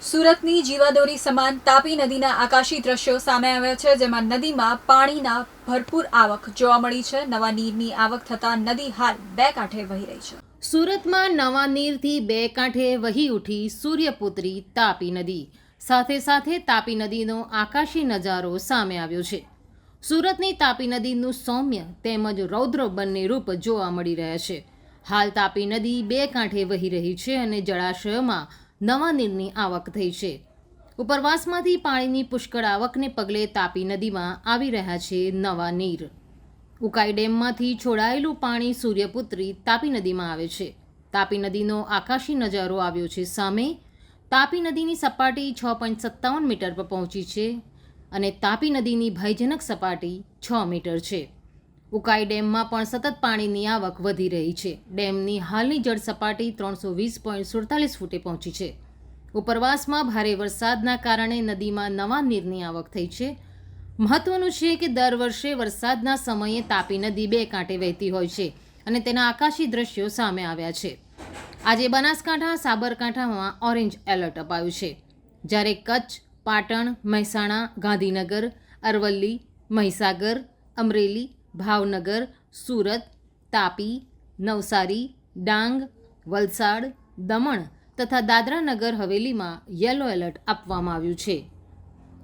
સુરતની જીવાદોરી સમાન તાપી નદીના આકાશી દ્રશ્યો સામે આવ્યા છે, જેમાં નદીમાં પાણીના ભરપૂર આવક જોવા મળી છે. નવા નીરની આવક થતા નદી હાલ બે કાંઠે વહી રહી છે. સુરતમાં નવા નીરથી બે કાંઠે વહી ઉઠી સૂર્યપુત્રી તાપી નદી. સાથે સાથે તાપી નદીનો આકાશી નજારો સામે આવ્યો છે. સુરતની તાપી નદીનું સૌમ્ય તેમજ રૌદ્ર બંને રૂપ જોવા મળી રહ્યા છે. હાલ તાપી નદી બે કાંઠે વહી રહી છે અને જળાશયોમાં નવા નીરની આવક થઈ છે. ઉપરવાસમાંથી પાણીની પુષ્કળ આવકને પગલે તાપી નદીમાં આવી રહ્યા છે નવા નીર. ઉકાઈ ડેમમાંથી છોડાયેલું પાણી સૂર્યપુત્રી તાપી નદીમાં આવે છે. તાપી નદીનો આકાશી નજારો આવ્યો છે સામે. તાપી નદીની સપાટી છ પોઈન્ટ સત્તાવન મીટર પર પહોંચી છે અને તાપી નદીની ભયજનક સપાટી છ મીટર છે. ઉકાઈ ડેમમાં પણ સતત પાણીની આવક વધી રહી છે. ડેમની હાલની જળ સપાટી ત્રણસો વીસ પોઈન્ટ સુડતાલીસ ફૂટે પહોંચી છે. ઉપરવાસમાં ભારે વરસાદના કારણે નદીમાં નવા નીરની આવક થઈ છે. મહત્વનું છે કે દર વર્ષે વરસાદના સમયે તાપી નદી બે કાંઠે વહેતી હોય છે અને તેના આકાશી દ્રશ્યો સામે આવ્યા છે. આજે બનાસકાંઠા, સાબરકાંઠામાં ઓરેન્જ એલર્ટ અપાયું છે. જ્યારે કચ્છ, પાટણ, મહેસાણા, ગાંધીનગર, અરવલ્લી, મહીસાગર, અમરેલી ભાવનગર, સુરત, તાપી, નવસારી, ડાંગ, વલસાડ, દમણ તથા દાદરા નગર હવેલીમાં યલો એલર્ટ આપવામાં આવ્યું છે.